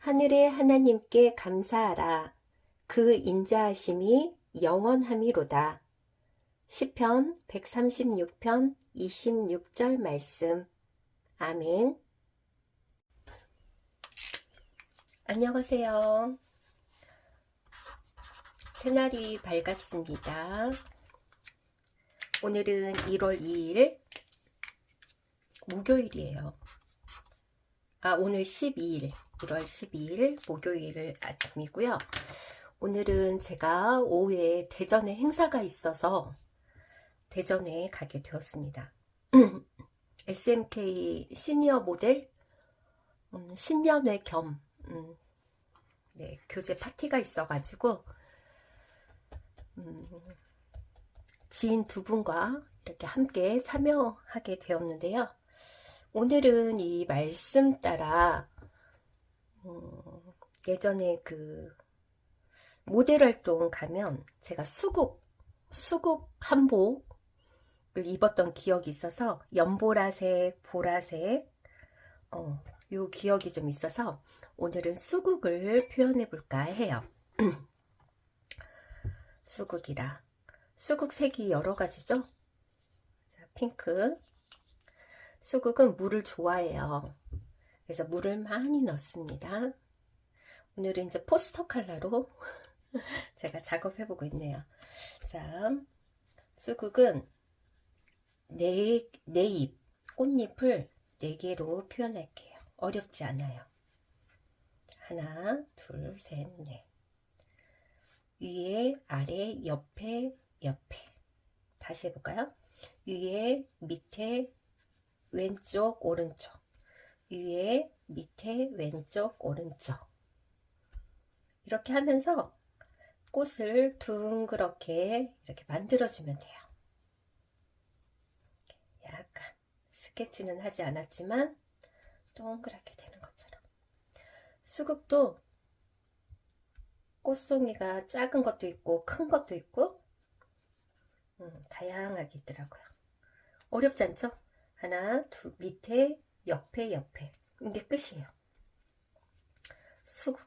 하늘의 하나님께 감사하라. 그 인자하심이 영원함이로다. 시편 136편 26절 말씀. 아멘. 안녕하세요. 새날이 밝았습니다. 오늘은 1월 2일 목요일이에요. 아, 오늘 12일, 1월 12일 목요일 아침이고요. 오늘은 제가 오후에 대전에 행사가 있어서 대전에 가게 되었습니다. SMK 시니어 모델 음, 신년회 겸 음, 네, 교재 파티가 있어가지고 음, 지인 두 분과 이렇게 함께 참여하게 되었는데요. 오늘은 이 말씀 따라 음, 예전에 그 모델 활동 가면 제가 수국 수국 한복을 입었던 기억이 있어서 연보라색, 보라색 어, 요 기억이 좀 있어서 오늘은 수국을 표현해 볼까 해요. 수국이라 수국 색이 여러 가지죠. 자, 핑크. 수국은 물을 좋아해요. 그래서 물을 많이 넣습니다. 오늘은 이제 포스터 컬러로 제가 작업해 보고 있네요. 자, 수국은 네, 네 잎, 꽃잎을 네 개로 표현할게요. 어렵지 않아요. 하나, 둘, 셋, 넷. 위에, 아래, 옆에, 옆에. 다시 해볼까요? 위에, 밑에, 왼쪽, 오른쪽. 위에, 밑에, 왼쪽, 오른쪽. 이렇게 하면서 꽃을 둥그렇게 이렇게 만들어주면 돼요. 약간 스케치는 하지 않았지만 동그랗게 되는 것처럼. 수국도 꽃송이가 작은 것도 있고 큰 것도 있고 음, 다양하게 있더라고요. 어렵지 않죠? 하나, 둘, 밑에, 옆에, 옆에. 이게 끝이에요. 수국.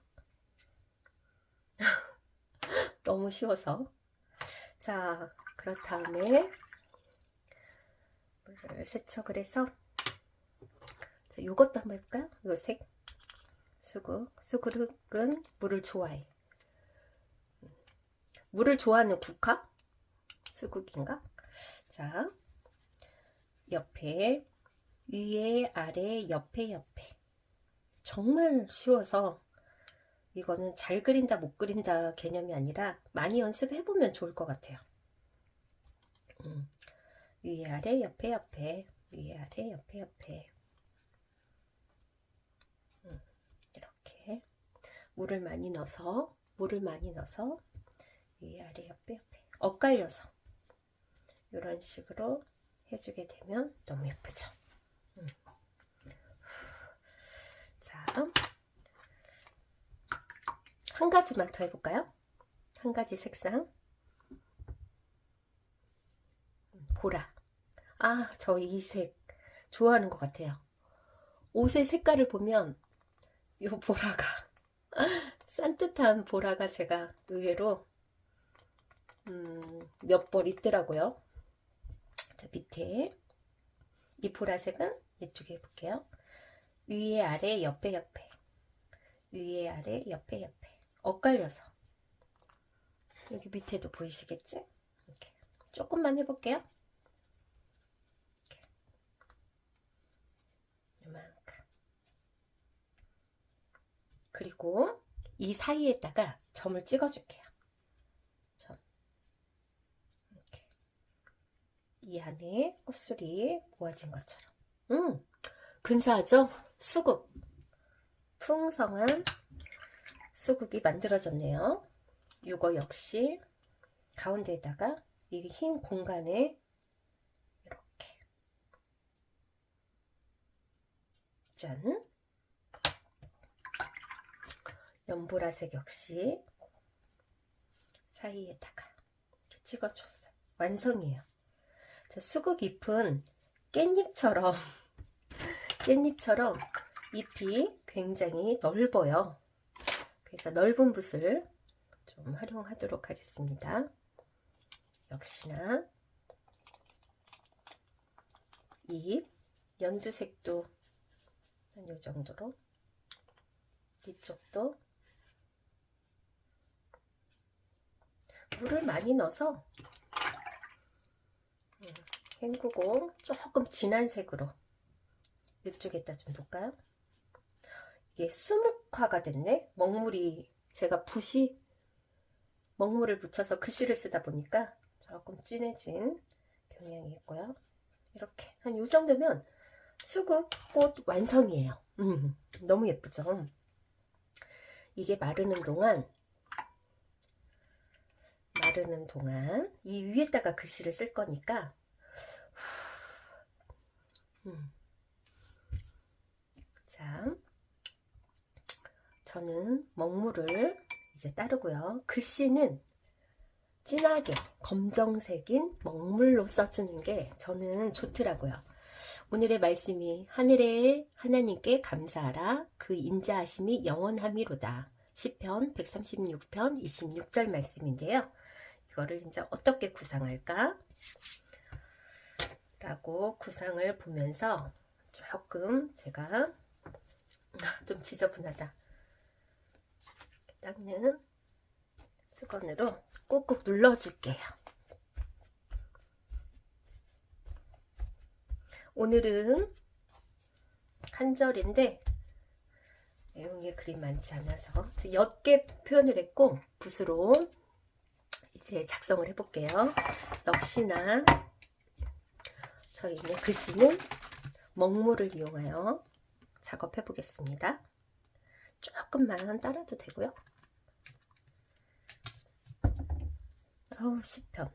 너무 쉬워서. 자, 그렇다음에 세척을 해서 자, 요것도 한번 해볼까요? 요 색. 수국. 수국은 물을 좋아해. 물을 좋아하는 국화? 수국인가? 자, 옆에, 위에, 아래, 옆에, 옆에. 정말 쉬워서 이거는 잘 그린다, 못 그린다 개념이 아니라 많이 연습해 보면 좋을 것 같아요. 음, 위에, 아래, 옆에, 옆에. 위에, 아래, 옆에, 옆에. 음, 이렇게 물을 많이 넣어서 물을 많이 넣어서 위에 아래 옆에 옆에 엇갈려서 이런 식으로 해주게 되면 너무 예쁘죠. 음. 자, 한 가지만 더 해볼까요? 한 가지 색상. 음, 보라. 아, 저 이 색 좋아하는 것 같아요. 옷의 색깔을 보면 이 보라가 산뜻한 보라가 제가 의외로 음, 몇 벌 있더라고요. 자, 밑에 이 보라색은 이쪽에 해볼게요. 위에 아래 옆에 옆에 위에 아래 옆에 옆에 엇갈려서 여기 밑에도 보이시겠지? 이렇게 조금만 해볼게요. 그리고 이 사이에다가 점을 찍어줄게요. 점. 이렇게. 이 안에 꽃술이 모아진 것처럼. 음, 근사하죠? 수국. 풍성한 수국이 만들어졌네요. 이거 역시 가운데에다가 이 흰 공간에 이렇게 짠 연보라색 역시 사이에다가 찍어줬어요. 완성이에요. 저 수국 잎은 깻잎처럼 깻잎처럼 잎이 굉장히 넓어요. 그래서 넓은 붓을 좀 활용하도록 하겠습니다. 역시나 잎 연두색도 한 요 정도로 이쪽도 물을 많이 넣어서 음, 헹구고 조금 진한 색으로 이쪽에다 좀 놓을까요? 이게 수묵화가 됐네. 먹물이 제가 붓이 먹물을 묻혀서 글씨를 쓰다 보니까 조금 진해진 경향이 있고요. 이렇게 한 이 정도면 수국꽃 완성이에요. 음, 너무 예쁘죠? 이게 마르는 동안 마르는 동안 이 위에다가 글씨를 쓸 거니까 음. 자, 저는 먹물을 이제 따르고요. 글씨는 진하게 검정색인 먹물로 써주는 게 저는 좋더라고요. 오늘의 말씀이 하늘의 하나님께 감사하라 그 인자하심이 영원함이로다. 10편 136편 26절 말씀인데요. 이거를 이제 어떻게 구상할까? 라고 구상을 보면서 조금 제가 좀 지저분하다. 닦는 수건으로 꾹꾹 눌러줄게요. 오늘은 한 절인데 내용이 그리 많지 않아서 옅게 표현을 했고 붓으로 이제 작성을 해볼게요. 역시나 저희는 글씨는 먹물을 이용하여 작업해 보겠습니다. 조금만 따라도 되고요. 어우, 10편.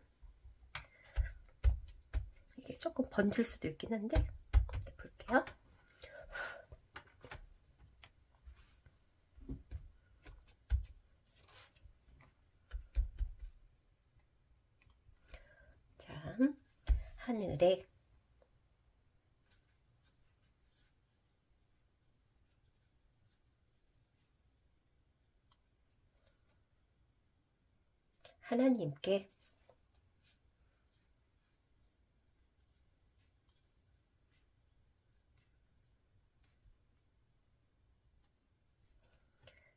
이게 조금 번질 수도 있긴 한데, 네, 볼게요. 자, 하늘에 하나님께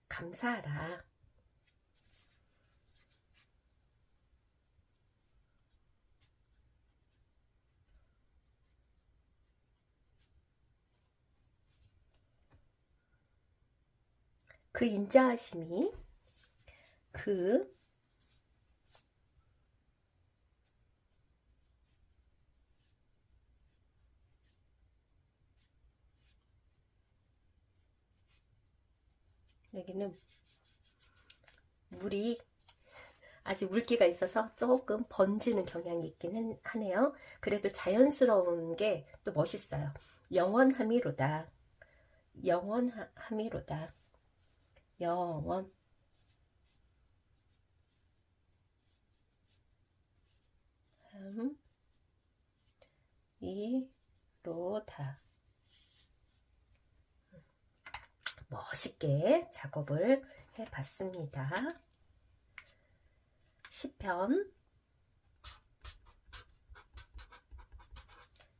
감사하라. 그 인자하심이 그 여기는 물이 아직 물기가 있어서 조금 번지는 경향이 있기는 하네요. 그래도 자연스러운 게 또 멋있어요. 영원함이로다. 영원함이로다. 영원. 함, 이로다. 멋있게 작업을 해봤습니다. 10편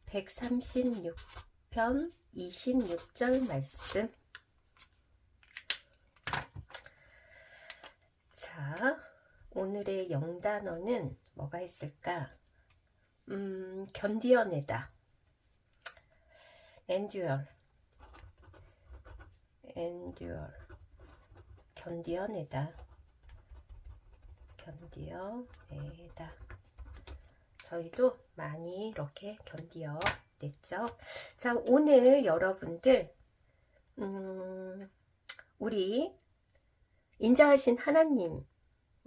136편 26절 말씀 자, 오늘의 영단어는 뭐가 있을까? 음, 견디어내다 endure endure 견디어내다. 견디어내다. 저희도 많이 이렇게 견디어냈죠? 자 오늘 여러분들 음, 우리 인자하신 하나님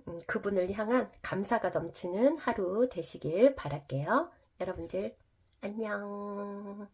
음, 그분을 향한 감사가 넘치는 하루 되시길 바랄게요. 여러분들 안녕